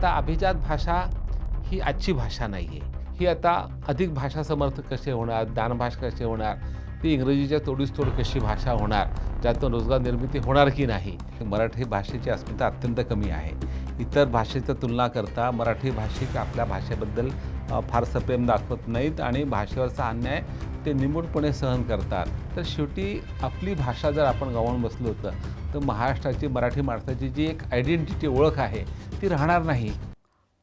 आता अभिजात भाषा ही आजची भाषा नाही आहे ही आता अधिक भाषा समर्थ कसे होणार दानभाष कसे होणार ती इंग्रजीच्या तोडीस तोड कशी भाषा होणार ज्यातून रोजगार निर्मिती होणार की नाही मराठी भाषेची अस्मिता अत्यंत कमी आहे. इतर भाषेचा तुलना करता मराठी भाषिक आपल्या भाषेबद्दल फारसं प्रेम दाखवत नाहीत आणि भाषेवरचा अन्याय ते निमूटपणे सहन करतात. तर शेवटी आपली भाषा जर आपण गमावून बसलो होतं तर महाराष्ट्राची मराठी माणसाची जी एक आयडेंटिटी ओळख आहे ती राहणार नाही.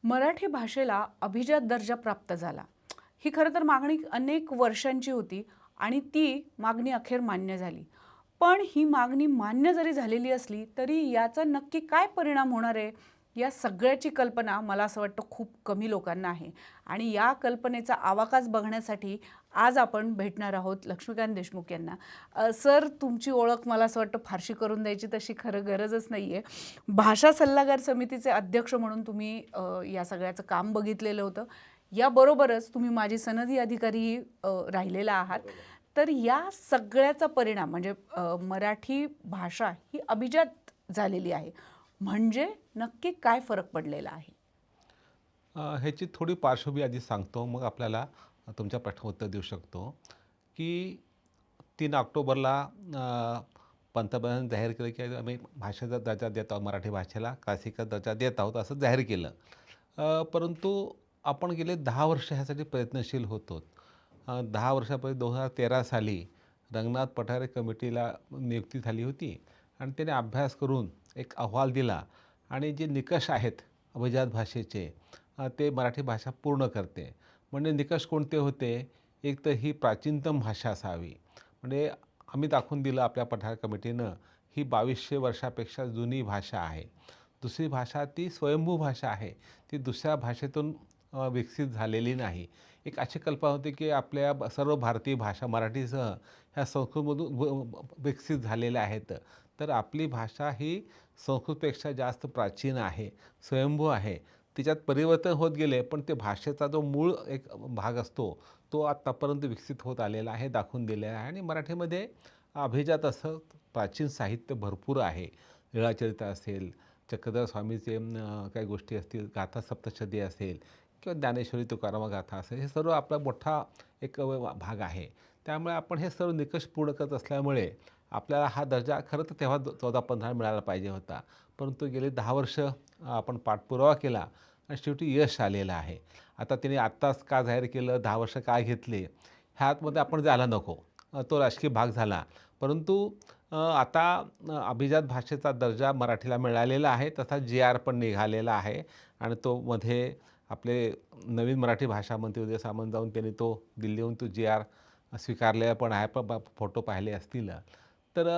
मराठी भाषेला अभिजात दर्जा प्राप्त झाला. ही खरं तर मागणी अनेक वर्षांची होती आणि ती मागणी अखेर मान्य झाली. पण ही मागणी मान्य जरी झालेली असली तरी याचा नक्की काय परिणाम होणार आहे? या सगळ्याची कल्पना मला असं वाटतं खूप कमी लोकांना आहे. आणि या कल्पनेचा आवाकाच बघण्यासाठी आज आपण भेटणार आहोत लक्ष्मीकांत देशमुख यांना. सर तुमची ओळख मला असं वाटतं फारशी करून द्यायची तशी खरं गरजच नाही आहे भाषा सल्लागार समितीचे अध्यक्ष म्हणून तुम्ही या सगळ्याचं काम बघितलेलं होतं. याबरोबरच तुम्ही माझी सनदी अधिकारी राहिलेला आहात. तर या सगळ्याचा परिणाम म्हणजे मराठी भाषा ही अभिजात झालेली आहे. म्हणजे नक्की काय फरक पडलेला आहे? ह्याची थोडी पार्श्वभूमी आधी सांगतो. मग आपल्याला तुमच्या प्रश्न उत्तर देऊ शकतो की तीन ऑक्टोबरला पंतप्रधान जाहीर केलं की आम्ही भाषेचा दर्जा देत आहोत मराठी भाषेला क्लासिकल दर्जा देत आहोत असं जाहीर केलं. परंतु आपण गेले दहा वर्ष ह्यासाठी प्रयत्नशील होतो दहा वर्षापूर्वी दोन हजार तेरा साली रंगनाथ पठारे कमिटीला नियुक्ती झाली होती आणि त्याने अभ्यास करून एक अहवाल दिला. आणि जे निकष आहेत अभिजात भाषेचे ते मराठी भाषा पूर्ण करते. म्हणजे निकष कोणते होते? एक तर ही प्राचीनतम भाषा असावी. म्हणजे आम्ही दाखवून दिलं आपल्या पठार कमिटीनं ही बावीसशे वर्षापेक्षा जुनी भाषा आहे. दुसरी भाषा ती स्वयंभू भाषा आहे. ती दुसऱ्या भाषेतून विकसित झालेली नाही. एक अशी कल्पना होती की आपल्या सर्व भारतीय भाषा मराठीसह ह्या संस्कृतमधून विकसित झालेल्या आहेत. तर आपली भाषा ही संस्कृतपेक्षा जास्त प्राचीन आहे स्वयंभू आहे तिच्यात परिवर्तन होत गेले पण ते भाषेचा जो मूळ एक भाग असतो तो आत्तापर्यंत विकसित होत आलेला आहे दाखवून दिलेला आहे. आणि मराठीमध्ये अभिजात असं प्राचीन साहित्य भरपूर आहे. लीळाचरित्र असेल चक्रधर स्वामीचे काही गोष्टी असतील गाथा सप्तशती असेल किंवा ज्ञानेश्वरी तुकाराम गाथा असेल हे सर्व आपला मोठा एक भाग आहे. त्यामुळे आपण हे सर्व निकष पूर्ण करत असल्यामुळे आपल्याला हा दर्जा खरं तर तेव्हा चौदा पंधरा मिळायला पाहिजे होता. परंतु गेले दहा वर्ष आपण पाठपुरावा केला आणि शेवटी यश आलेलं आहे. आता तिने आत्ताच का जाहीर केलं दहा वर्ष का घेतले ह्यातमध्ये आपण जायला नको. तो राजकीय भाग झाला. परंतु आता अभिजात भाषेचा दर्जा मराठीला मिळालेला आहे तसा जी आर पण निघालेला आहे आणि तो मध्ये आपले नवीन मराठी भाषा मंत्री उदय सामंत जाऊन त्यांनी तो दिल्लीहून तो जी आर स्वीकारलेला पण आहे पण फोटो पाहिले असतील. तर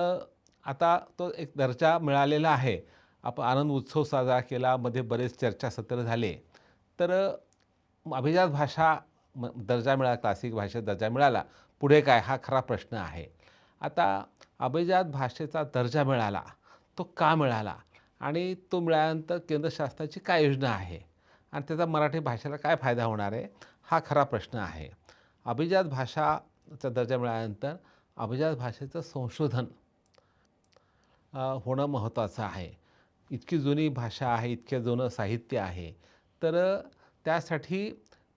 आता तो एक दर्जा मिळालेला आहे. आपण आनंद उत्सव साजरा केला मध्ये बरेच चर्चासत्र झाले. तर अभिजात भाषा म दर्जा मिळाला क्लासिक भाषेत दर्जा मिळाला. पुढे काय? हा खरा प्रश्न आहे. आता अभिजात भाषेचा दर्जा मिळाला तो का मिळाला? आणि तो मिळाल्यानंतर केंद्र शासनाची काय योजना आहे? आणि त्याचा मराठी भाषेला काय फायदा होणार आहे? हा खरा प्रश्न आहे. अभिजात भाषाचा दर्जा मिळाल्यानंतर अभिजात भाषेचं संशोधन होणं महत्त्वाचं आहे. इतकी जुनी भाषा आहे इतके जुनं साहित्य आहे. तर त्यासाठी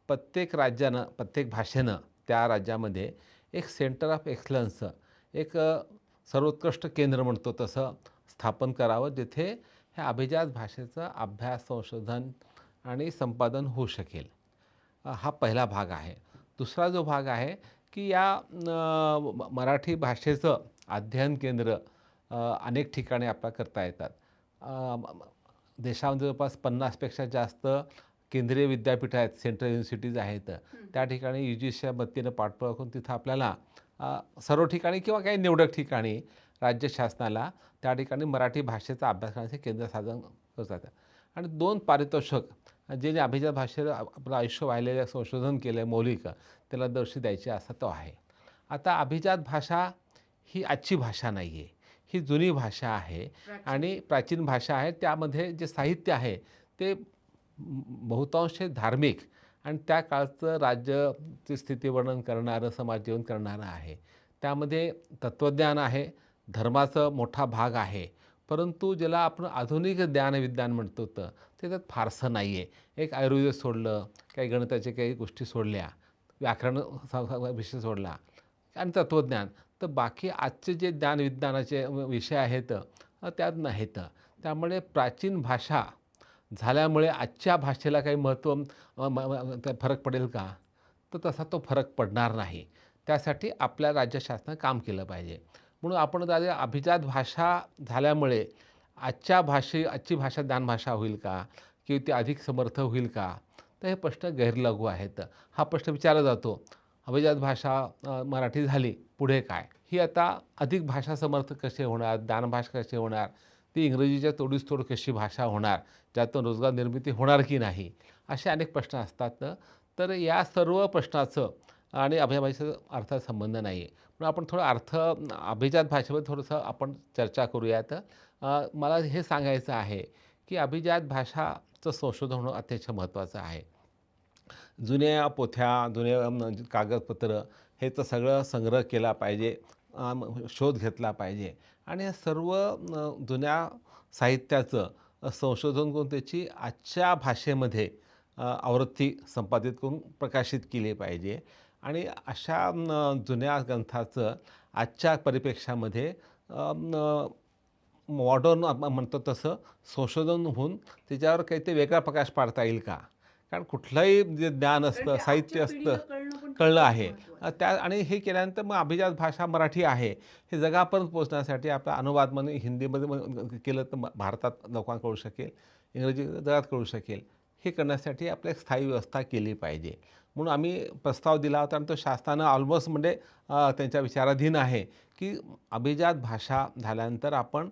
प्रत्येक राज्यानं प्रत्येक भाषेनं त्या राज्यामध्ये एक सेंटर ऑफ एक्सलन्स एक सर्वोत्कृष्ट केंद्र म्हणतो तसं स्थापन करावं जिथे ह्या अभिजात भाषेचं अभ्यास संशोधन आणि संपादन होऊ शकेल. हा पहिला भाग आहे. दुसरा जो भाग आहे की या मराठी भाषेचं अध्ययन केंद्र अनेक ठिकाणी आपल्या करता येतात. देशामध्ये जवळपास पन्नासपेक्षा जास्त केंद्रीय विद्यापीठं आहेत सेंट्रल युनिव्हर्सिटीज आहेत. त्या ठिकाणी यू जी वतीनं पाठपुरावा करून तिथं आपल्याला सर्व ठिकाणी किंवा काही निवडक ठिकाणी राज्य शासनाला त्या ठिकाणी मराठी भाषेचा अभ्यास करण्याचे केंद्र साधन करतात आणि दोन पारितोषिक जे अभिजात भाषेवर आप- आपलं आयुष्य वाहिलेलं संशोधन केलं आहे मौलिक त्याला दर्शी द्यायचे असा तो आहे. आता अभिजात भाषा ही आजची भाषा नाही आहे ही जुनी भाषा आहे आणि प्राचीन भाषा आहे. त्यामध्ये जे साहित्य आहे ते बहुतांश धार्मिक आणि त्या काळचं राज्याची स्थिती वर्णन करणारं समाज जीवन करणारं आहे. त्यामध्ये तत्त्वज्ञान आहे. धर्माचा मोठा भाग आहे. परंतु ज्याला आपण आधुनिक ज्ञानविज्ञान म्हणतो तर ते त्यात फारसं नाही आहे एक आयुर्वेद सोडलं काही गणिताच्या काही गोष्टी सोडल्या व्याकरण विषय सोडला आणि तत्त्वज्ञान तर बाकी आजचे जे ज्ञानविज्ञानाचे विषय आहेत त्यात नाहीत. त्यामुळे प्राचीन भाषा झाल्यामुळे आजच्या भाषेला काही महत्त्व म- फरक पडेल का? तर तसा तो फरक पडणार नाही. त्यासाठी आपल्या राज्य शासनानं काम केलं पाहिजे. म्हणून आपण दादा अभिजात भाषा झाल्यामुळे आजच्या भाषे आजची भाषा ज्ञानभाषा होईल का? की ती अधिक समर्थ होईल का? तर हे प्रश्न गैरलघू आहेत. हा प्रश्न विचारला जातो. अभिजात भाषा मराठी झाली पुढे काय? ही आता अधिक भाषा समर्थ कसे होणार? ज्ञानभाषा कसे होणार? ती इंग्रजीच्या तोडीस तोड कशी भाषा होणार? ज्यातून रोजगार निर्मिती होणार की नाही? असे अनेक प्रश्न असतात. तर या सर्व प्रश्नाचं आणि अभिजात अर्थात संबंध नाही आहे पण आपण थोडं अर्थ अभिजात भाषेवर थोडंसं आपण चर्चा करूयात. मला हे सांगायचं आहे की अभिजात भाषाचं संशोधन होणं अत्यंत महत्त्वाचं आहे. जुन्या पोथ्या जुने कागदपत्र हे तर सगळं संग्रह केला पाहिजे शोध घेतला पाहिजे. आणि सर्व जुन्या साहित्याचं संशोधन करून त्याची आजच्या भाषेमध्ये आवृत्ती संपादित करून प्रकाशित केली पाहिजे. आणि अशा जुन्या ग्रंथाचं आजच्या परिप्रेक्षामध्ये मॉडर्न म्हणतो तसं संशोधन होऊन त्याच्यावर काही ते वेगळा प्रकाश पाडता येईल का? कारण कुठलंही जे ज्ञान असतं साहित्य असतं कळलं आहे. त्या आणि हे केल्यानंतर मग अभिजात भाषा मराठी आहे. हे जगापर्यंत पोचण्यासाठी आपला अनुवाद म्हणून हिंदीमध्ये केलं तर भारतात लोकांना कळू शकेल इंग्रजी जगात कळू शकेल. हे करण्यासाठी आपल्या स्थायी व्यवस्था केली पाहिजे. म्हणून आम्ही प्रस्ताव दिला होता आणि तो शासनानं ऑलमोस्ट म्हणजे त्यांच्या विचाराधीन आहे की अभिजात भाषा झाल्यानंतर आपण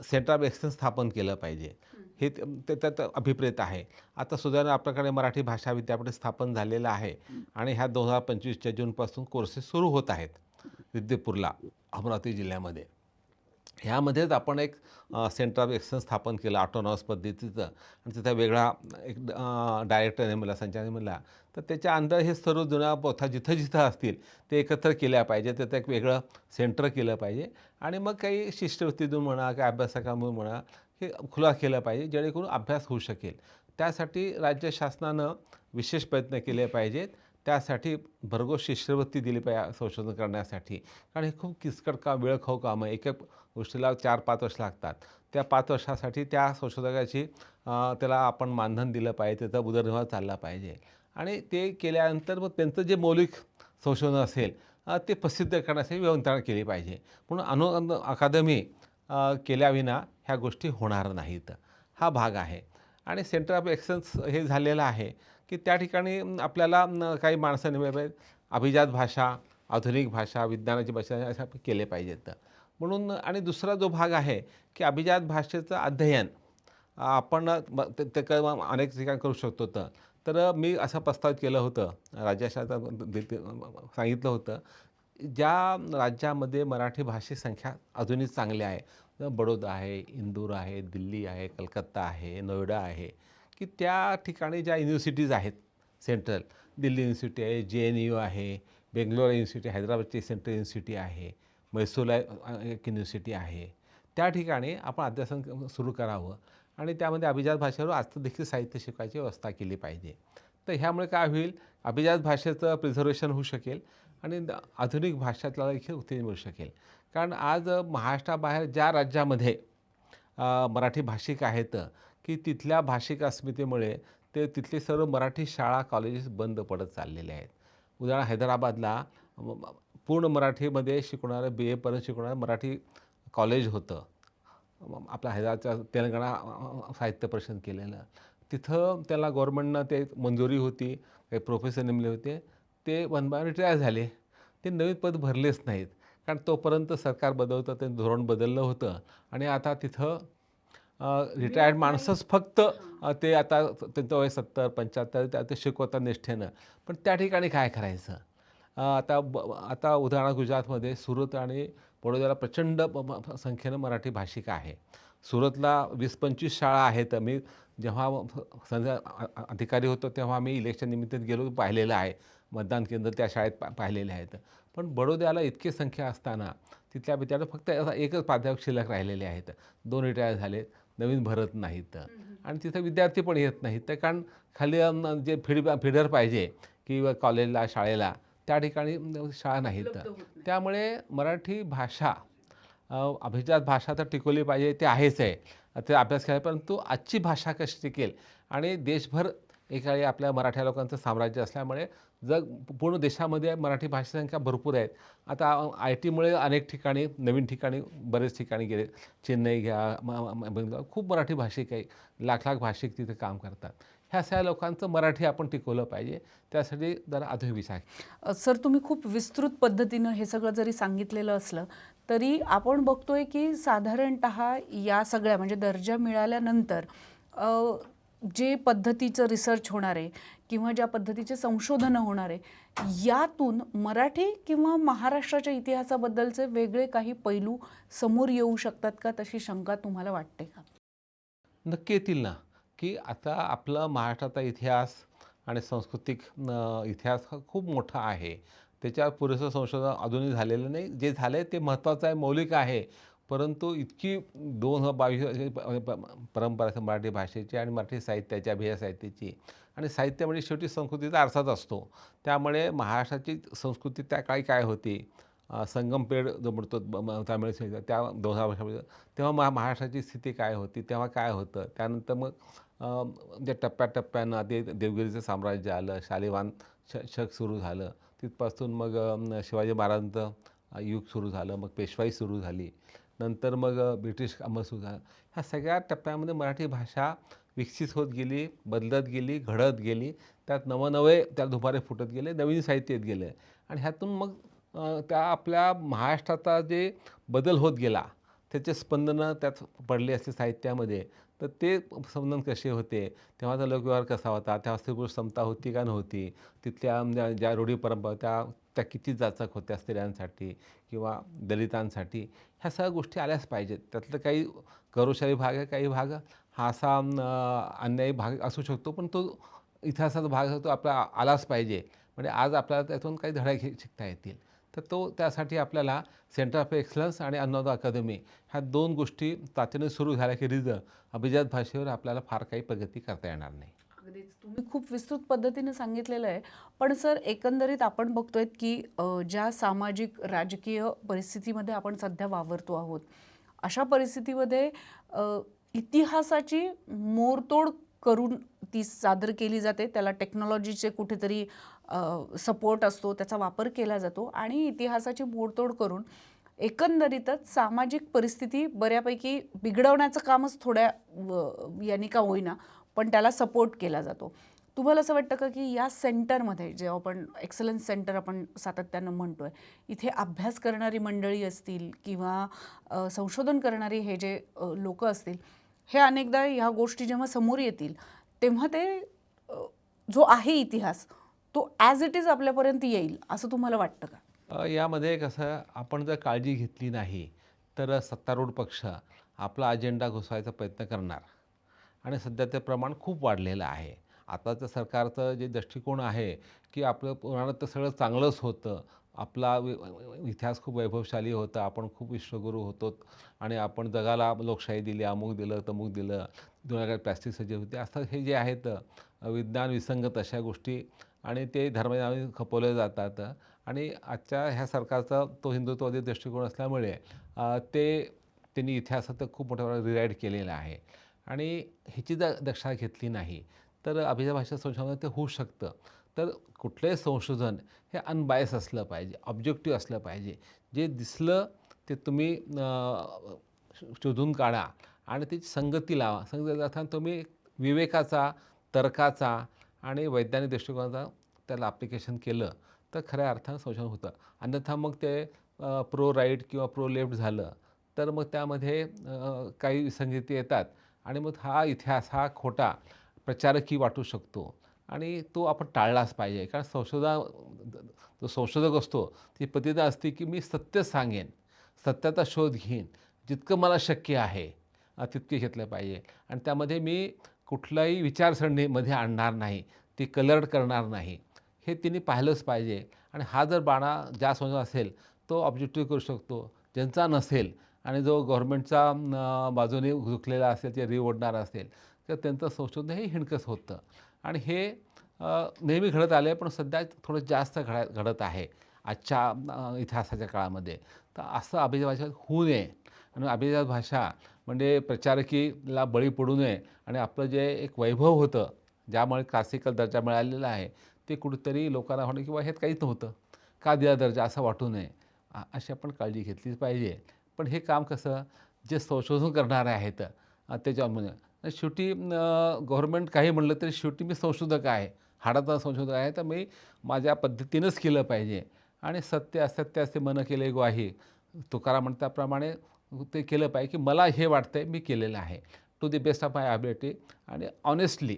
सेंटर ऑफ एक्सलन्स स्थापन केलं पाहिजे. हे ते त्यात अभिप्रेत आहे. आता सुधारणा आपल्याकडे मराठी भाषा विद्यापीठ स्थापन झालेलं आहे आणि ह्या दोन हजार पंचवीसच्या जूनपासून कोर्सेस सुरू होत आहेत. विद्यपूरला अमरावती जिल्ह्यामध्ये. ह्यामध्येच आपण एक सेंटर ऑफ एक्सलन्स स्थापन केलं ऑटोनॉमस पद्धतीचं. आणि तिथं वेगळा एक डायरेक्टर नेमला संचालक नेमला तर त्याच्या अंदर हे सर्व जुन्या पोथा जिथं जिथं असतील ते एकत्र केल्या पाहिजे. त्याचं एक वेगळं सेंटर केलं पाहिजे. आणि मग काही शिष्यवृत्तीतून म्हणा काही अभ्यासकामधून म्हणा हे खुला केलं पाहिजे जेणेकरून अभ्यास होऊ शकेल. त्यासाठी राज्य शासनानं विशेष प्रयत्न केले पाहिजेत. त्यासाठी भरघोस शिष्यवृत्ती दिली पाहिजे संशोधन करण्यासाठी. कारण हे खूप किचकट काम वेळ खाऊ हो काम आहे. एक एक गोष्टीला चार पाच वर्ष लागतात. त्या पाच वर्षासाठी त्या संशोधकाची त्याला आपण मानधन दिलं पाहिजे त्याचा उदरनिर्वाह चालला पाहिजे. आणि ते केल्यानंतर मग त्यांचं जे मौलिक संशोधन असेल ते प्रसिद्ध करण्यासाठी व्यवस्था केली पाहिजे. म्हणून अनु अकादमी केल्याविना ह्या गोष्टी होणार नाहीत. हा भाग आहे. आणि सेंटर ऑफ एक्सलन्स हे झालेलं आहे. की त्या ठिकाणी आपल्याला काही माणसं मिळत अभिजात भाषा आधुनिक भाषा विज्ञानाची भाषा अशा केले पाहिजेत. म्हणून आणि दुसरा जो भाग आहे की अभिजात भाषेचं अध्ययन आपण म, ते ते क- अनेक ठिकाणी करू शकतो तर तर मी असं प्रस्ताव केलं होतं राज्याशाचा सांगितलं होतं ज्या राज्यामध्ये मराठी भाषेची संख्या अजूनही चांगली आहे बडोदा आहे इंदूर आहे दिल्ली आहे कलकत्ता आहे नोएडा आहे की त्या ठिकाणी ज्या युनिव्हर्सिटीज आहेत सेंट्रल दिल्ली युनिव्हर्सिटी आहे जे एन यू आहे बेंगलोर युनिव्हर्सिटी हैदराबादची सेंट्रल युनिव्हर्सिटी आहे मैसूरला एक युनिव्हर्सिटी आहे. त्या ठिकाणी आपण अध्यासन सुरू करावं आणि त्यामध्ये अभिजात भाषेवर आज देखील साहित्य शिकायची व्यवस्था केली पाहिजे. तर ह्यामुळे काय होईल? अभिजात भाषेचं प्रिझर्वेशन होऊ शकेल आणि आधुनिक भाषेतला देखील उत्तेजन मिळू शकेल. कारण आज महाराष्ट्राबाहेर ज्या राज्यामध्ये मराठी भाषिक आहेत की तिथल्या भाषिक अस्मितेमुळे ते तिथले सर्व मराठी शाळा कॉलेजेस बंद पडत चाललेले आहेत. उदाहरण हैदराबादला पूर्ण मराठीमध्ये शिकवणारं बी एपर्यंत शिकवणारं मराठी कॉलेज होतं. आपला आपल्या हैदराबादच्या तेलंगणा साहित्य परिषद केलेलं. तिथं त्याला गव्हर्नमेंटनं ते मंजुरी होती काही प्रोफेसर नेमले होते. ते वन बाय रिटायर झाले. ते नवीन पद भरलेच नाहीत. कारण तोपर्यंत सरकार बदलतं ते धोरण बदललं होतं. आणि आता तिथं रिटायर्ड माणसंच फक्त ते आता त्यांचं वय सत्तर पंच्याहत्तर त्या- ते शिकवतात निष्ठेनं. पण त्या ठिकाणी काय करायचं? आता ब आता उदाहरण गुजरातमध्ये सुरत आणि बडोद्याला प्रचंड संख्येनं मराठी भाषिक आहे. सुरतला वीस पंचवीस शाळा आहेत. मी जेव्हा संध्या अधिकारी होतो तेव्हा मी इलेक्शन निमित्त गेलो पाहिलेलं आहे. मतदान केंद्र त्या शाळेत पा पाहिलेले आहेत. पण बडोद्याला इतकी संख्या असताना तिथल्या विद्यार्थी फक्त एकच प्राध्यापक शिल्लक राहिलेले आहेत. दोन रिटायर झालेत. नवीन भरत नाहीत. आणि तिथं विद्यार्थी पण येत नाहीत. ते कारण खाली जे फीड फीडर पाहिजे किंवा कॉलेजला शाळेला त्या ठिकाणी शाळा नाहीत. त्यामुळे मराठी भाषा अभिजात भाषा तर टिकवली पाहिजे ते आहेच आहे. ते अभ्यास केला परंतु आजची भाषा कशी टिकेल? आणि देशभर एकाळी आपल्या मराठ्या लोकांचं साम्राज्य असल्यामुळे जग पूर्ण देशामध्ये मराठी भाषेची संख्या भरपूर आहेत आता आय टीमुळे अनेक ठिकाणी नवीन ठिकाणी बरेच ठिकाणी गेले. चेन्नई घ्या खूप मराठी भाषिक आहे. लाख लाख भाषिक तिथे काम करतात. ह्या सगळ्या लोकांचं मराठी आपण टिकवलं पाहिजे. त्यासाठी जरा आधुनिक विचार. सर तुम्ही खूप विस्तृत पद्धतीनं हे सगळं जरी सांगितलेलं असलं तरी आपण बघतोय की साधारणत या सगळ्या म्हणजे दर्जा मिळाल्यानंतर जे पद्धतीचं रिसर्च होणार आहे किंवा ज्या पद्धतीचे संशोधनं होणार आहे यातून मराठी किंवा महाराष्ट्राच्या इतिहासाबद्दलचे वेगळे काही पैलू समोर येऊ शकतात का? तशी शंका तुम्हाला वाटते का? नक्की येतील ना. की आता आपला महाराष्ट्राचा इतिहास आणि सांस्कृतिक इतिहास हा खूप मोठा आहे. त्याच्यावर पुरेसं संशोधन अजूनही झालेलं नाही. जे झालं आहे ते महत्त्वाचं आहे मौलिक आहे. परंतु इतकी दोन हजार बावीस प- परंपरा आहे मराठी भाषेची आणि मराठी साहित्याची अभिया साहित्याची. आणि साहित्य म्हणजे शेवटी संस्कृतीचा आरसाच असतो. त्यामुळे महाराष्ट्राची संस्कृती त्या काळी काय होती? संगम पेड जो म्हणतो तामिळ साहित्य त्या दोन हजार वर्षामध्ये तेव्हा महा महाराष्ट्राची स्थिती काय होती? तेव्हा काय होतं? त्यानंतर मग जे टप्प्याटप्प्यानं ते देवगिरीचं साम्राज्य आलं शालिवान श शक सुरू झालं. तिथपासून मग शिवाजी महाराजांचं युग सुरू झालं. मग पेशवाई सुरू झाली. नंतर मग ब्रिटिश अंमल झालं ह्या सगळ्या टप्प्यामध्ये मराठी भाषा विकसित होत गेली बदलत गेली घडत गेली. त्यात नवनवे त्या दुपारे फुटत गेले नवीन साहित्य येत गेले. आणि ह्यातून मग त्या आपल्या महाराष्ट्राचा जे बदल होत गेला त्याचे स्पंदनं त्यात पडले असते साहित्यामध्ये. तर ते स्पंदन कसे होते? तेव्हाचा लोकव्यवहार कसा होता? तेव्हा स्त्रीपुरुष समता होती का नव्हती? तिथल्या ज्या रूढी परंपरा त्या त्या किती जाचक होत्या स्त्रियांसाठी किंवा दलितांसाठी ह्या सगळ्या गोष्टी आल्याच पाहिजेत. त्यातलं काही गौरवशाली भाग आहे काही भाग हा असा अन्यायी भाग असू शकतो पण तो इतिहासाचा भाग तो आपला आलाच पाहिजे. म्हणजे आज आपल्याला त्यातून काही धडा घे शिकता येतील. तर तो त्यासाठी आपल्याला सेंटर ऑफ एक्सलन्स आणि अन्नोदा अकादमी ह्या दोन गोष्टी तातडीने सुरू झाल्या की रिझ अभिजात भाषेवर आपल्याला फार काही प्रगती करता येणार नाही. अगदीच तुम्ही खूप विस्तृत पद्धतीने सांगितलेलं आहे. पण सर एकंदरीत आपण बघतोय की ज्या सामाजिक राजकीय परिस्थितीमध्ये आपण सध्या वावरतो आहोत अशा परिस्थितीमध्ये इतिहासाची मोरतोड करून ती सादर केली जाते. त्याला टेक्नॉलॉजीचे कुठेतरी सपोर्ट असतो त्याचा वापर केला जातो आणि इतिहासाची मोडतोड करून एकंदरीतच सामाजिक परिस्थिती बऱ्यापैकी बिघडवण्याचं कामच थोड्या यांनी का होईना पण त्याला सपोर्ट केला जातो. तुम्हाला असं वाटतं का की या सेंटरमध्ये जे आपण एक्सलन्स सेंटर आपण सातत्यानं म्हणतोय इथे अभ्यास करणारी मंडळी असतील किंवा संशोधन करणारी हे जे लोक असतील हे अनेकदा ह्या गोष्टी जेव्हा समोर येतील तेव्हा ते जो आहे इतिहास तो ॲज इट इज आपल्यापर्यंत येईल असं तुम्हाला वाटतं का? यामध्ये कसं आपण जर काळजी घेतली नाही तर सत्तारूढ पक्ष आपला अजेंडा घुसवायचा प्रयत्न करणार. आणि सध्या ते प्रमाण खूप वाढलेलं आहे. आताचं सरकारचं जे दृष्टिकोन आहे की आपलं पुराणात तर सगळं चांगलंच होतं. आपला इतिहास खूप वैभवशाली होता. आपण खूप विश्वगुरू होतो आणि आपण जगाला लोकशाही दिली अमुक दिलं तमुक दिलं दोन हजार प्लॅस्टिक सज्ज होते असं हे जे आहेत विज्ञान विसंगत अशा गोष्टी आणि ते धर्मनामी खपवले जातात. आणि आजच्या ह्या सरकारचा तो हिंदुत्ववादी दृष्टिकोन असल्यामुळे ते त्यांनी इतिहासात खूप मोठ्या प्रमाणात रिराईट केलेलं आहे. आणि ह्याची जर दक्षता घेतली नाही तर अभिजात भाषा संशोधन ते होऊ शकतं. तर कुठलंही संशोधन हे अनबायस असलं पाहिजे ऑब्जेक्टिव्ह असलं पाहिजे. जे दिसलं ते तुम्ही शोधून काढा आणि त्याची संगती लावा. संगती अर्थात तुम्ही विवेकाचा तर्काचा आणि वैज्ञानिक दृष्टिकोनाचा त्याला ॲप्लिकेशन केलं तर खऱ्या अर्थानं संशोधन होतं. अन्यथा मग ते प्रो राईट किंवा प्रो लेफ्ट झालं तर मग त्यामध्ये काही विसंगती येतात. आणि मग हा इतिहास हा खोटा प्रचारकही वाटू शकतो. आणि तो आपण टाळलाच पाहिजे. कारण संशोधन जो संशोधक असतो ती प्रतिदा असते की मी सत्य सांगेन सत्याचा शोध घेईन जितकं मला शक्य आहे तितके घेतलं पाहिजे. आणि त्यामध्ये मी कुठलाही विचारसरणीमध्ये आणणार नाही ती कलर्ड करणार नाही. हे तिने पाहिलंच पाहिजे. आणि हा जर बाणा ज्या समजा असेल तो ऑब्जेक्टिव्ह करू शकतो. ज्यांचा नसेल आणि जो गव्हर्मेंटचा बाजूने झुकलेला असेल ते रिओढणार असेल तर त्यांचं संशोधन हे हिणकस होतं. आणि हे नेहमी घडत आलं आहे पण सध्या थोडं जास्त घडा घडत आहे आजच्या इतिहासाच्या काळामध्ये. तर असं अभिजात भाषा होऊ नये. आणि अभिजात भाषा म्हणजे प्रचारकीला बळी पडू नये आणि आपलं जे एक वैभव होतं ज्यामुळे क्लासिकल दर्जा मिळालेला आहे ते कुठेतरी लोकांना होणं किंवा ह्यात काहीच नव्हतं. का दिला दर्जा? असं वाटू नये. अशी आपण काळजी घेतलीच पाहिजे. पण हे काम कसं जे संशोधन करणारे आहेत त्याच्यावर म्हणजे. त्याच्यामध्ये शेवटी गव्हर्नमेंट काही म्हणलं तरी शेवटी मी संशोधक आहे. हाडाचा संशोधक आहे. तर मी माझ्या पद्धतीनंच केलं पाहिजे. आणि सत्य असत्य असे मन केले ग्वाही. तुकाराम म्हणताप्रमाणे ते केलं पाहिजे की मला हे वाटतंय मी केलेलं आहे. To the best of my ability आणि ऑनेस्टली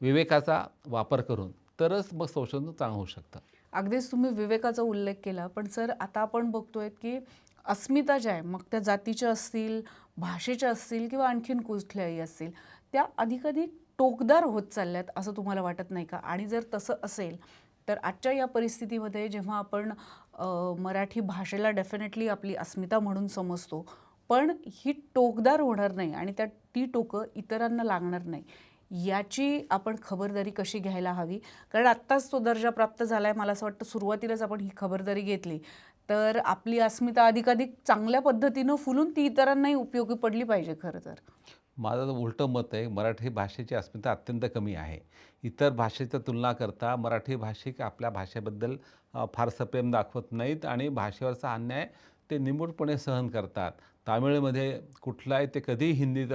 विवेकाचा वापर करून तरच मग संशोधन चांगलं होऊ शकतं. अगदीच तुम्ही विवेकाचा उल्लेख केला. पण सर आता आपण बघतोय की अस्मिता ज्या आहे मग त्या जातीच्या असतील भाषेच्या असतील किंवा आणखीन कुठल्याही असतील त्या अधिकाधिक टोकदार होत चालल्यात असं तुम्हाला वाटत नाही का? आणि जर तसं असेल तर आजच्या या परिस्थितीमध्ये जेव्हा आपण मराठी भाषेला डेफिनेटली आपली अस्मिता म्हणून समजतो पण ही टोकदार होणार नाही आणि त्या ती टोकं इतरांना लागणार नाही याची आपण खबरदारी कशी घ्यायला हवी? कारण आत्ताच तो दर्जा प्राप्त झाला आहे मला असं वाटतं सुरुवातीलाच आपण ही खबरदारी घेतली तर आपली अस्मिता अधिकाधिक चांगल्या पद्धतीनं फुलून ती इतरांनाही उपयोगी पडली पाहिजे खरं तर. माझं तर उलटं मत आहे मराठी भाषेची अस्मिता अत्यंत कमी आहे. इतर भाषेच्या तुलना करता मराठी भाषिक आपल्या भाषेबद्दल फारसं प्रेम दाखवत नाहीत आणि भाषेवरचा अन्याय ते निमूटपणे सहन करतात. तामिळमध्ये कुठलाही ते कधीही हिंदीत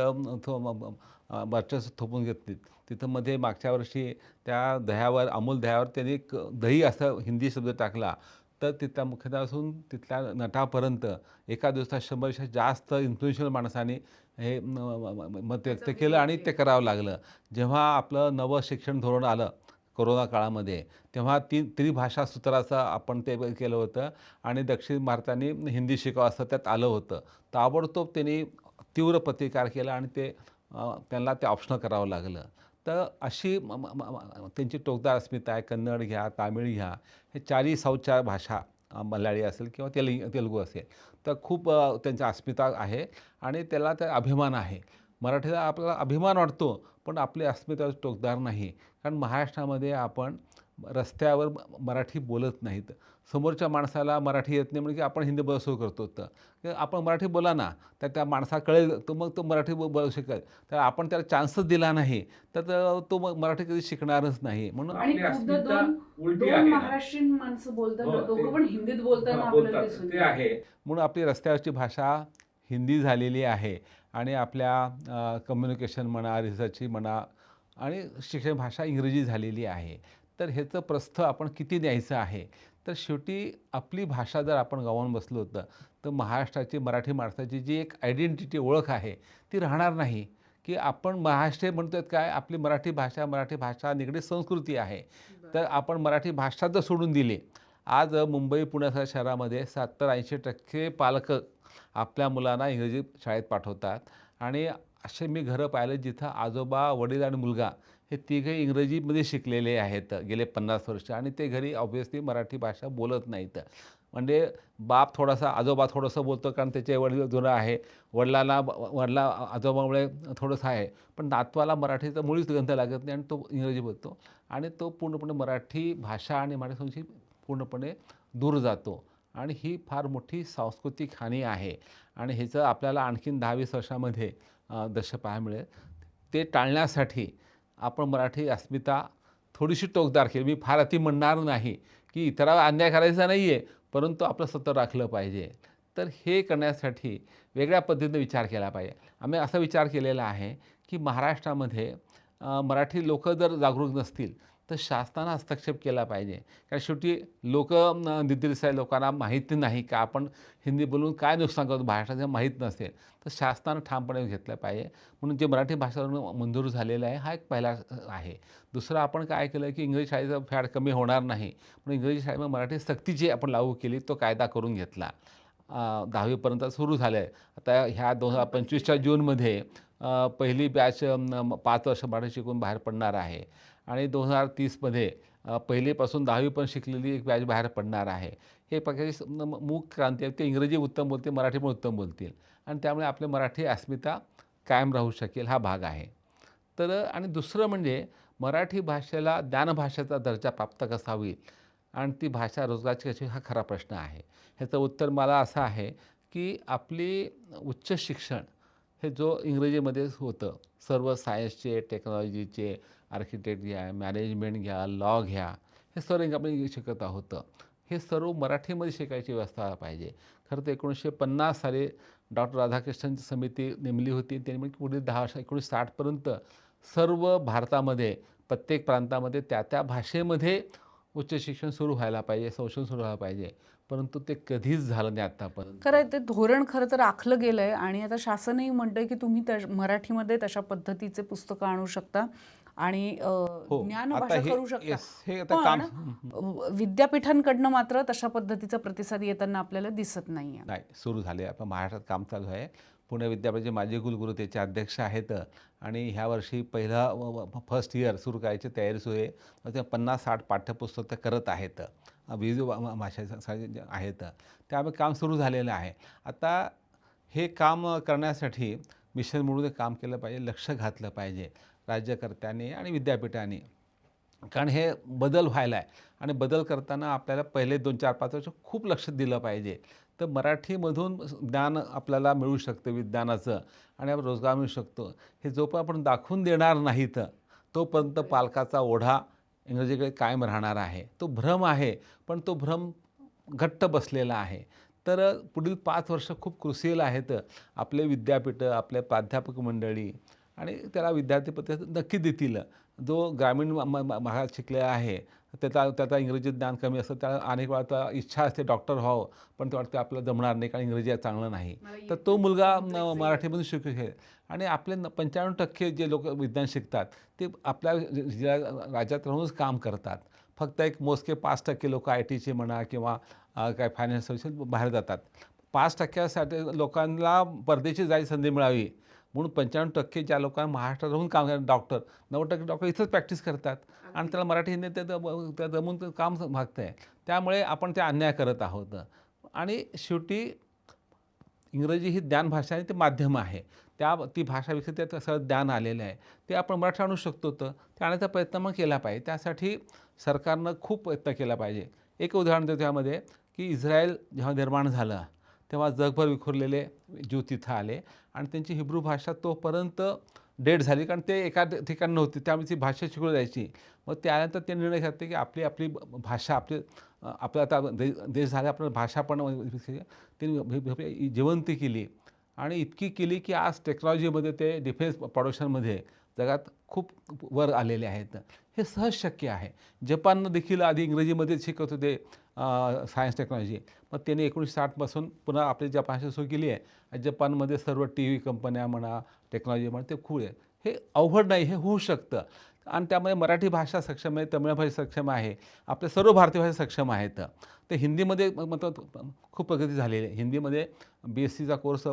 थो- वर्चस्व थोपून घेत नाहीत. तिथं मध्ये मागच्या वर्षी त्या दह्यावर अमूल दह्यावर त्यांनी एक दही असं हिंदी शब्द टाकला. तर तिथल्या मुख्यतःपासून तिथल्या नटापर्यंत एका दिवसात शंभरपेक्षा जास्त इन्फ्लुएन्शियल माणसांनी हे मत व्यक्त केलं आणि ते करावं लागलं. जेव्हा आपलं नवं शिक्षण धोरण आलं कोरोना काळामध्ये तेव्हा ती त्रिभाषा सूत्राचं आपण ते केलं होतं आणि दक्षिण भारताने हिंदी शिकावं असं त्यात आलं होतं. ताबडतोब त्यांनी तीव्र प्रतिकार केला आणि ते त्यांना ते ऑप्शनल करावं लागलं. तर अशी त्यांची टोकदार अस्मिता आहे कन्नड घ्या तामिळ घ्या हे चारही चार भाषा मल्याळी असेल किंवा तेल तेलुगू असेल तर खूप अ, त्यांची अस्मिता आहे आणि त्याला त्या अभिमान आहे. मराठीला आपल्याला अभिमान वाटतो पण आपली अस्मिता टोकदार नाही. कारण महाराष्ट्रामध्ये आपण रस्त्यावर मराठी बोलत नाहीत. समोरच्या माणसाला मराठी येत नाही म्हणजे की आपण हिंदी बोलायला सुरू करतो. तर आपण मराठी बोला ना तर त्या माणसा कळेल तर मग तो मराठी बोलू शकेल. तर आपण त्याला चान्सच दिला नाही तर त- मग मराठी कधी शिकणारच नाही. म्हणून. महाराष्ट्रीयन माणसं हो, ते- दोघं पण हिंदीत बोलताना हा. आहे. म्हणून आपली रस्त्यावरची भाषा हिंदी झालेली आहे आणि आपल्या कम्युनिकेशन म्हणा रिसर्चची म्हणा आणि शिक्षण भाषा इंग्रजी झालेली आहे. तर ह्याचं प्रस्थ आपण किती द्यायचं आहे? तर शेवटी आपली भाषा जर आपण गमावून बसलो होतं तर महाराष्ट्राची मराठी माणसाची जी एक आयडेंटिटी ओळख आहे ती राहणार नाही. की आपण महाराष्ट्रीय म्हणतोय काय आपली मराठी भाषा मराठी भाषा निगडीत संस्कृती आहे. तर आपण मराठी भाषा जर सोडून दिली आज मुंबई पुण्यासारख्या शहरामध्ये सत्तर ऐंशी टक्के पालक आपल्या मुलांना इंग्रजी शाळेत पाठवतात. आणि असे मी घरं पाहिले जिथं आजोबा वडील आणि मुलगा हे तिघे इंग्रजीमध्ये शिकलेले आहेत गेले पन्नास वर्ष आणि ते घरी ऑब्व्हियसली मराठी भाषा बोलत नाहीत. म्हणजे बाप थोडासा आजोबा थोडंसं बोलतो कारण त्याचे वडील जुनं आहे. वडिलाला वडिला आजोबामुळे थोडंसं आहे. पण नातवाला मराठीचा मुळीच गंध लागत नाही आणि तो इंग्रजी बोलतो. आणि तो पूर्णपणे मराठी भाषा आणि मराठी संस्कृती पूर्णपणे दूर जातो. आणि ही फार मोठी सांस्कृतिक हानी आहे. आणि ह्याचं आपल्याला आणखीन दहा वीस वर्षामध्ये दश पाहायला मिळेल. ते टाळण्यासाठी आपण मराठी अस्मिता थोडीशी टोकदार केली. मी फार अति म्हणणार नाही की इतरावर अन्याय करायचा नाही आहे परंतु आपलं स्वतः राखलं पाहिजे. तर हे करण्यासाठी वेगळ्या पद्धतीने विचार केला पाहिजे. आम्ही असा विचार केलेला आहे की महाराष्ट्रामध्ये मराठी लोक जर जागरूक नसतील तर शासनानं हस्तक्षेप केला पाहिजे. कारण शेवटी लोक दिद्दिरसाय लोकांना माहिती नाही का? आपण हिंदी बोलून काय नुकसान करतो? भाषा माहीत नसेल तर शासनानं ठामपणे घेतलं पाहिजे. म्हणून जे मराठी भाषा मंजूर झालेलं आहे हा एक पहिला आहे. दुसरं आपण काय केलं की इंग्रजी शाळेचं फॅड कमी होणार नाही. म्हणून इंग्रजी शाळेमध्ये मराठी सक्तीची आपण लागू केली तो कायदा करून घेतला. दहावीपर्यंत सुरू झालं आहे आता ह्या दोन हजार पंचवीसच्या जूनमध्ये पहिली बॅच पाच वर्ष मराठी शिकून बाहेर पडणार आहे. आणि दोन हजार तीसमध्ये पहिलीपासून दहावी पण शिकलेली एक बॅच बाहेर पडणार आहे. हे प्रकारची मूक क्रांती आहे. ते इंग्रजी उत्तम बोलतील मराठी पण उत्तम बोलतील. आणि त्यामुळे आपली मराठी अस्मिता कायम राहू शकेल हा भाग आहे. तर आणि दुसरं म्हणजे मराठी भाषेला ज्ञानभाषेचा दर्जा प्राप्त कसा होईल? आणि ती भाषा रोजगारची कशी हा खरा प्रश्न आहे. ह्याचं उत्तर मला असं आहे की आपली उच्च शिक्षण हे जो इंग्रजीमध्येच होतं सर्व सायन्सचे टेक्नॉलॉजीचे आर्किटेक्ट घ्या मॅनेजमेंट घ्या लॉ घ्या हे सर्व आपण शिकत आहोत. हे सर्व मराठीमध्ये शिकायची व्यवस्था पाहिजे. खरं तर एकोणीसशे पन्नास साली डॉक्टर राधाकृष्णनची समिती नेमली होती. त्यांनी म्हणजे पुढील दहा वर्ष एकोणीसशे साठपर्यंत सर्व भारतामध्ये प्रत्येक प्रांतामध्ये त्या त्या भाषेमध्ये उच्च शिक्षण सुरू व्हायला पाहिजे संशोधन सुरू व्हायला पाहिजे. परंतु ते कधीच झालं नाही आत्तापर्यंत खरं ते धोरण खरं तर आखलं गेलं आहे आणि आता शासनही म्हणतंय की तुम्ही त्या मराठीमध्ये तशा पद्धतीचे पुस्तकं आणू शकता. आणि हो ज्ञान भाषा हे करू शकता. हे पण विद्यापीठांकडनं मात्र तशा पद्धतीचा प्रतिसाद येताना आपल्याला दिसत नाही सुरू झाले. आपण महाराष्ट्रात काम चालू आहे. पुणे विद्यापीठाचे माजी कुलगुरू त्याचे अध्यक्ष आहेत. आणि ह्या वर्षी पहिला फर्स्ट इयर सुरू करायची तयारी सुरू आहे. ते पन्नास साठ पाठ्यपुस्तक करत आहेत. विविध भाषा आहेत. त्यामुळे काम सुरू झालेलं आहे. आता हे काम करण्यासाठी मिशन म्हणून काम केलं पाहिजे लक्ष घातलं पाहिजे. राज्यकर्त्यांनी आणि विद्यापीठांनी. कारण हे बदल व्हायला आहे. आणि बदल करताना आपल्याला पहिले दोन चार पाच वर्ष खूप लक्ष दिलं पाहिजे. तर मराठीमधून ज्ञान आपल्याला मिळू शकतं विज्ञानाचं आणि आपण रोजगार मिळू शकतो. हे जोपर्यंत आपण दाखवून देणार नाहीत तोपर्यंत पालकाचा ओढा इंग्रजीकडे कायम राहणार आहे. तो भ्रम आहे पण तो भ्रम घट्ट बसलेला आहे. तर पुढील पाच वर्ष खूप क्रुशियल आहेत. आपले विद्यापीठं आपले प्राध्यापक मंडळी आणि त्याला विद्यार्थी पद्धत नक्की देतील. जो ग्रामीण भागात शिकलेला आहे त्याचा त्याचा इंग्रजी ज्ञान कमी असतं त्याला अनेक वेळा त्याला इच्छा असते डॉक्टर व्हावं पण ते वाटतं आपल्याला जमणार नाही कारण इंग्रजी चांगलं नाही. तर तो मुलगा मराठीमधून शिकू शकेल. आणि आपले न- पंच्याण्णव टक्के जे लोक विज्ञान शिकतात ते आपल्या जिल्ह्या राज्यात राहूनच काम करतात. फक्त एक मोजके पाच टक्के लोक आय टीचे म्हणा किंवा काय फायनान्स सर्व्हिसेस बाहेर जातात. पाच टक्क्यासाठी लोकांना परदेशी जायची संधी मिळावी. म्हणून पंच्याण्णव टक्के ज्या लोकांना महाराष्ट्रात राहून काम डॉक्टर नव्वद टक्के डॉक्टर इथंच प्रॅक्टिस करतात. आणि त्याला मराठी हिंदी ते त्या जमून काम भागतं आहे त्यामुळे आपण ते अन्याय करत आहोत. आणि शेवटी इंग्रजी ही ज्ञान भाषा आहे ते माध्यम आहे. त्या ती भाषा विकसित त्यात सगळं ज्ञान आलेलं आहे. ते आपण मराठी आणू शकतो तर ते आणण्याचा प्रयत्न मग केला पाहिजे. त्यासाठी सरकारनं खूप प्रयत्न केला पाहिजे. एक उदाहरण देतो त्यामध्ये की इस्रायल जेव्हा निर्माण झालं तेव्हा जगभर विखुरलेले ज्यू तिथं आले. आणि त्यांची हिब्रू भाषा तोपर्यंत डेड झाली कारण ते एका ठिकाणी नव्हती त्यामुळे ती भाषा शिकवली जायची मग त्यानंतर ते निर्णय घेतले की आपली आपली भाषा आपली आपलं आता दे देश झाला आपण भाषा पण ते जिवंत केली आणि इतकी केली की आज टेक्नॉलॉजीमध्ये ते डिफेन्स प्रोडक्शनमध्ये जगात खूप वर आलेले आहेत. हे सहज शक्य आहे. जपाननं देखील आधी इंग्रजीमध्ये शिकत होते सायन्स टेक्नॉलॉजी मग त्यांनी एकोणीसशे साठपासून पुन्हा आपली जपानशी सुरू केली आहे जपानमध्ये सर्व टी व्ही कंपन्या म्हणा टेक्नॉलॉजी म्हणा ते खूळ आहे. हे अवघड नाही हे होऊ शकतं. आणि त्यामध्ये मराठी भाषा सक्षम आहे तमिळ भाषा सक्षम आहे आपल्या सर्व भारतीय भाषा सक्षम आहेत. ते हिंदीमध्ये मतलब खूप प्रगती झालेली आहे. हिंदीमध्ये बी एस सीचा कोर्स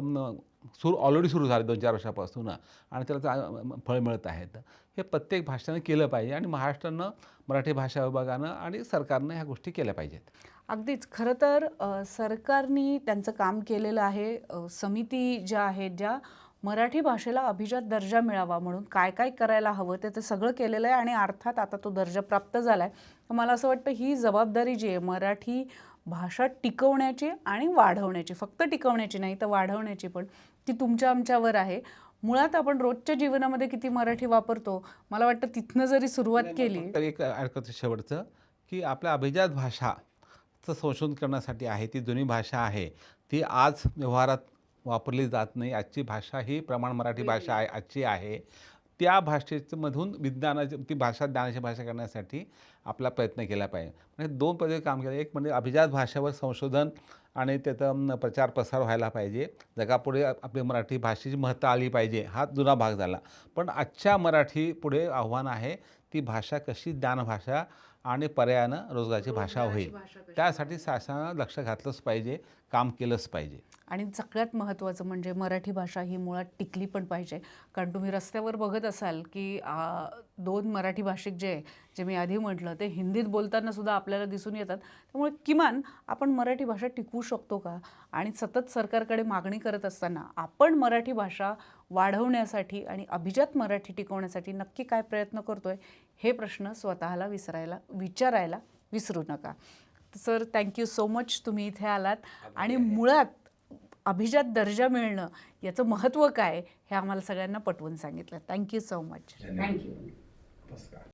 सुरू ऑलरेडी सुरू झाला दोन चार वर्षापासून आणि त्याला फळ मिळत आहेत. हे प्रत्येक भाषेनं केलं पाहिजे आणि महाराष्ट्रानं मराठी भाषा विभागानं आणि सरकारनं ह्या गोष्टी केल्या पाहिजेत. अगदीच. खरं तर सरकारने त्यांचं काम केलेलं आहे. समिती ज्या आहेत ज्या मराठी भाषेला अभिजात दर्जा मिळावा म्हणून काय काय करायला हवं ते ते सगळं केलेलं आहे आणि अर्थात आता तो दर्जा प्राप्त झाला आहे मला असं वाटतं ही जबाबदारी जी आहे मराठी भाषा टिकवण्याची आणि वाढवण्याची फक्त टिकवण्याची नाही तर वाढवण्याची पण ती तुमच्या आमच्यावर आहे. मुळात आपण रोजच्या जीवनामध्ये किती मराठी वापरतो? मला वाटतं तिथनं जरी सुरुवात केली तर एक करतो शेवटचं की आपल्या अभिजात भाषाचं संशोधन करण्यासाठी आहे ती जुनी भाषा आहे. ती आज व्यवहारात वापरली जात नाही. आजची भाषा ही प्रमाण मराठी भाषा आहे आजची आहे. त्या भाषेचं मधून विज्ञानाची ती भाषा ज्ञानाची भाषा करण्यासाठी आपला प्रयत्न केला पाहिजे. म्हणजे दोन पद्धती काम केलं. एक म्हणजे अभिजात भाषेवर संशोधन आणि त्याचा प्रचार प्रसार व्हायला पाहिजे. जगापुढे आपली मराठी भाषेची महत्त्व आली पाहिजे हा जुना भाग झाला. पण आजच्या मराठी पुढे आव्हान आहे ती भाषा कशी ज्ञानभाषा आणि पर्यायानं रोजगाराची भाषा होईल? त्यासाठी शासनानं लक्ष घातलंच पाहिजे काम केलंच पाहिजे. आणि सगळ्यात महत्त्वाचं म्हणजे मराठी भाषा ही मुळात टिकली पण पाहिजे. कारण तुम्ही रस्त्यावर बघत असाल की आ, दोन मराठी भाषिक जे आहे, जे मी आधी म्हटलं ते हिंदीत बोलताना सुद्धा आपल्याला दिसून येतात. त्यामुळे किमान आपण मराठी भाषा टिकवू शकतो का? आणि सतत सरकारकडे मागणी करत असताना आपण मराठी भाषा वाढवण्यासाठी आणि अभिजात मराठी टिकवण्यासाठी नक्की काय प्रयत्न करतोय हे प्रश्न स्वतःला विसरायला विचारायला विसरू नका. सर थँक्यू सो मच तुम्ही इथे आलात आणि मुळात अभिजात दर्जा मिळणं याचं महत्त्व काय हे आम्हाला सगळ्यांना पटवून सांगितलं. थँक्यू सो मच थँक्यू नमस्कार.